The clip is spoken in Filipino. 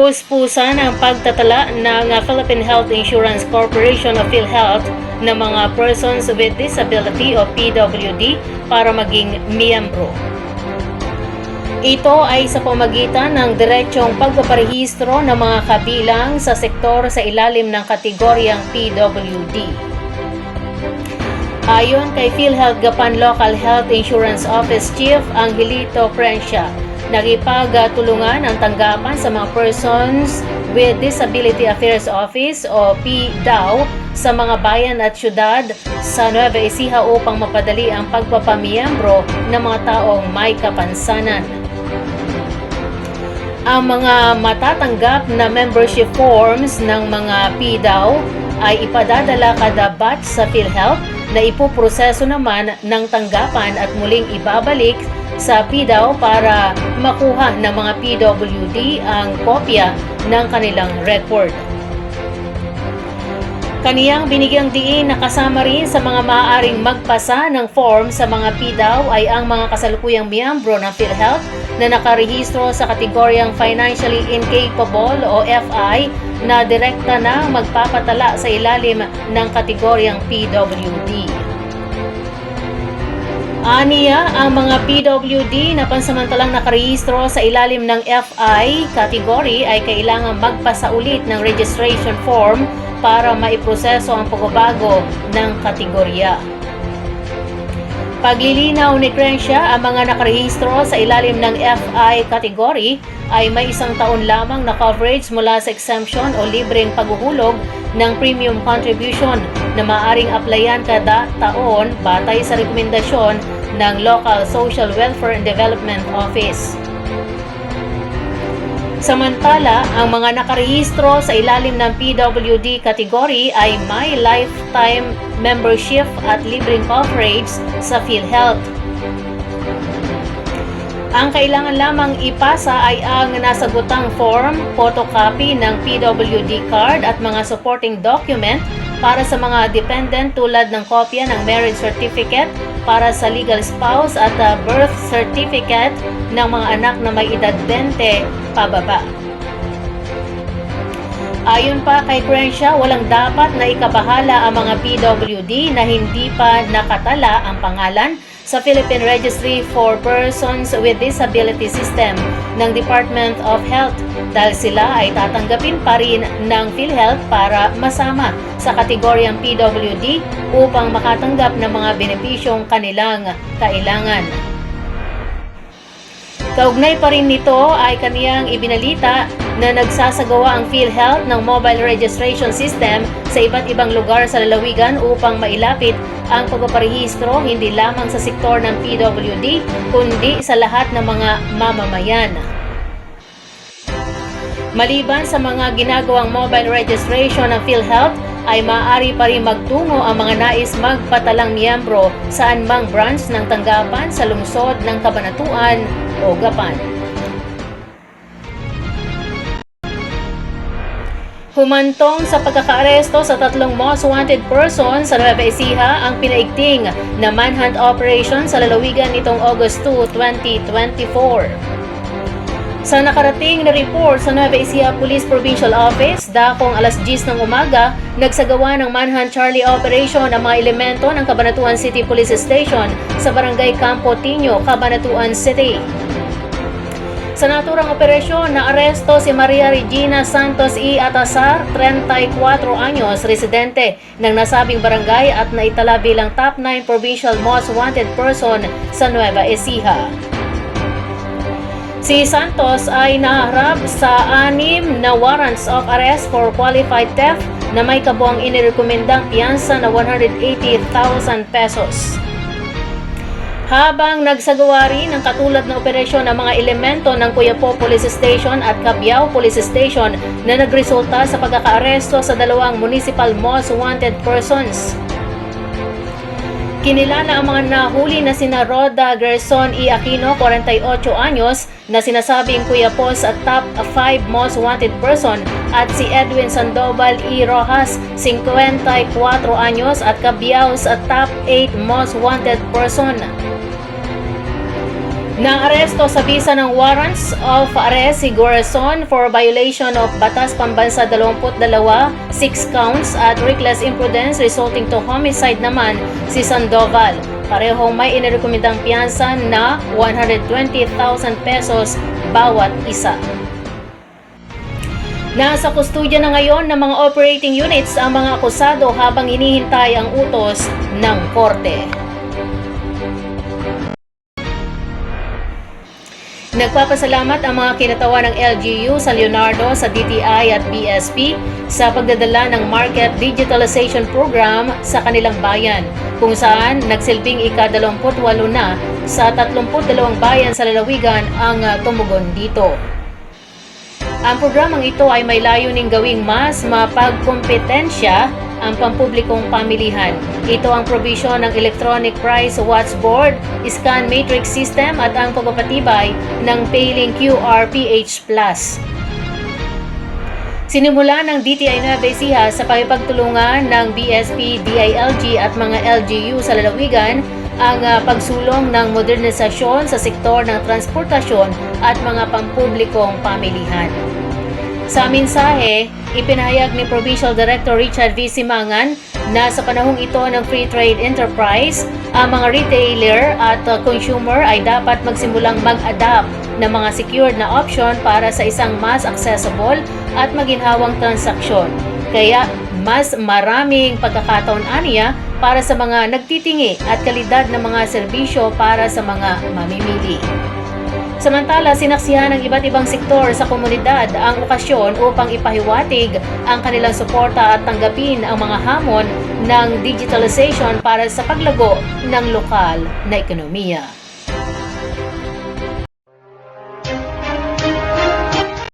Puspusan ang pagtatala ng Philippine Health Insurance Corporation o PhilHealth ng mga persons with disability o PWD para maging miyembro. Ito ay sa pamagitan ng diretsyong pagpaparehistro ng mga kabilang sa sektor sa ilalim ng kategoryang PWD. Ayon kay PhilHealth Gapan Local Health Insurance Office Chief Angelito Prensya, nakipagtulungan ang tanggapan sa mga Persons with Disability Affairs Office o PDAO sa mga bayan at syudad sa Nueva Ecija upang mapadali ang pagpapamiyembro ng mga taong may kapansanan. Ang mga matatanggap na membership forms ng mga PDAO ay ipadadala kada batch sa PhilHealth na ipuproseso naman ng tanggapan at muling ibabalik sa PDAO para makuha ng mga PWD ang kopya ng kanilang record. Kaniyang binigyang diin na kasama rin sa mga maaaring magpasa ng form sa mga PDAO ay ang mga kasalukuyang miyembro ng PhilHealth na nakarehistro sa kategoryang Financially Incapable o FI na direkta na magpapatala sa ilalim ng kategoryang PWD. Aniya, ang mga PWD na pansamantalang nakarehistro sa ilalim ng FI category ay kailangang magpasa ulit ng registration form para maiproseso ang pagbabago ng kategorya. Paglilinaw ni Crenshaw, ang mga nakarehistro sa ilalim ng FI category ay may isang taon lamang na coverage mula sa exemption o libreng paghuhulog ng premium contribution na maaring applyan kada taon batay sa rekomendasyon ng Local Social Welfare and Development Office. Samantala, ang mga nakarehistro sa ilalim ng PWD category ay may lifetime membership at libreng coverage sa PhilHealth. Ang kailangan lamang ipasa ay ang nasagutang form, photocopy ng PWD card at mga supporting document para sa mga dependent tulad ng kopya ng marriage certificate para sa legal spouse at uh, birth certificate ng mga anak na may edad 20 pababa. Ayon pa kay Crenshaw, walang dapat na ikabahala ang mga PWD na hindi pa nakatala ang pangalan sa Philippine Registry for Persons with Disability System ng Department of Health dahil sila ay tatanggapin pa rin ng PhilHealth para masama sa kategoryang PWD upang makatanggap ng mga benepisyong kanilang kailangan. Kaugnay pa rin nito ay kaniyang ibinalita na nagsasagawa ang PhilHealth ng mobile registration system sa iba't ibang lugar sa lalawigan upang mailapit ang pagpaparehistro hindi lamang sa sektor ng PWD kundi sa lahat ng mga mamamayan. Maliban sa mga ginagawang mobile registration ng PhilHealth, ay maaari pa rin magtungo ang mga nais magpatalang miyembro sa anumang branch ng tanggapan sa lungsod ng Kabanatuan o Gapan. Humantong sa pagkakaaresto sa tatlong most wanted person sa Nueva Ecija ang pinaigting na manhunt operation sa lalawigan nitong August 2, 2024. Sa nakarating na report sa Nueva Ecija Police Provincial Office, dakong alas 10 ng umaga, nagsagawa ng manhunt Charlie Operation ang mga elemento ng Cabanatuan City Police Station sa Barangay Campo Tino, Cabanatuan City. Sa naturang operasyon, naaresto si Maria Regina Santos E. Atasar, 34 anyos, residente ng nasabing barangay at naitala bilang top 9 provincial most wanted person sa Nueva Ecija. Si Santos ay naharap sa anim na warrants of arrest for qualified theft na may kabuang inirekomendang piyansa na 180,000 pesos. Habang nagsagawa rin ng katulad na operasyon ng mga elemento ng Cuyapo Police Station at Cabiao Police Station na nagresulta sa pagkakaaresto sa dalawang municipal most wanted persons. Kinilala ang mga nahuli na sina Roda Gerson E. Aquino, 48 anyos, na sinasabing Cuyapos at top 5 most wanted person at si Edwin Sandoval E. Rojas, 54 anyos at Cabiaos at top 8 most wanted person. Naaresto sa bisa ng warrants of arrest si Gorason for violation of Batas Pambansa 22, 6 counts at reckless imprudence resulting to homicide naman si Sandoval. Parehong may inirekomendang piyansa na 120,000 pesos bawat isa. Nasa kustudya na ngayon ng mga operating units ang mga akusado habang hinihintay ang utos ng korte. Nagpapasalamat ang mga kinatawa ng LGU sa Leonardo sa DTI at BSP sa pagdadala ng Market Digitalization Program sa kanilang bayan, kung saan nagsilbing ika-28 na sa 32 bayan sa lalawigan ang ah, tumugon dito. Ang programang ito ay may layuning gawing mas mapagkompetensya ang pampublikong pamilihan. Ito ang provision ng Electronic Price Watchboard, Scan Matrix System at ang pagpapatibay ng Payling QRPH. Sinimula ng DTI Nueva Ecija sa pakipagtulungan ng BSP, DILG at mga LGU sa lalawigan ang ah, pagsulong ng modernisasyon sa sektor ng transportasyon at mga pampublikong pamilihan. Sa mensahe, ipinahayag ni Provincial Director Richard V. Simangan na sa panahong ito ng Free Trade Enterprise, ang mga retailer at uh, consumer ay dapat magsimulang mag-adapt ng mga secured na option para sa isang mas accessible at maginhawang transaksyon. Kaya mas maraming pagkakataon aniya para sa mga nagtitingi at kalidad ng mga serbisyo para sa mga mamimili. Samantala, sinaksihan ng iba't ibang sektor sa komunidad ang okasyon upang ipahiwatig ang kanilang suporta at tanggapin ang mga hamon ng digitalization para sa paglago ng lokal na ekonomiya.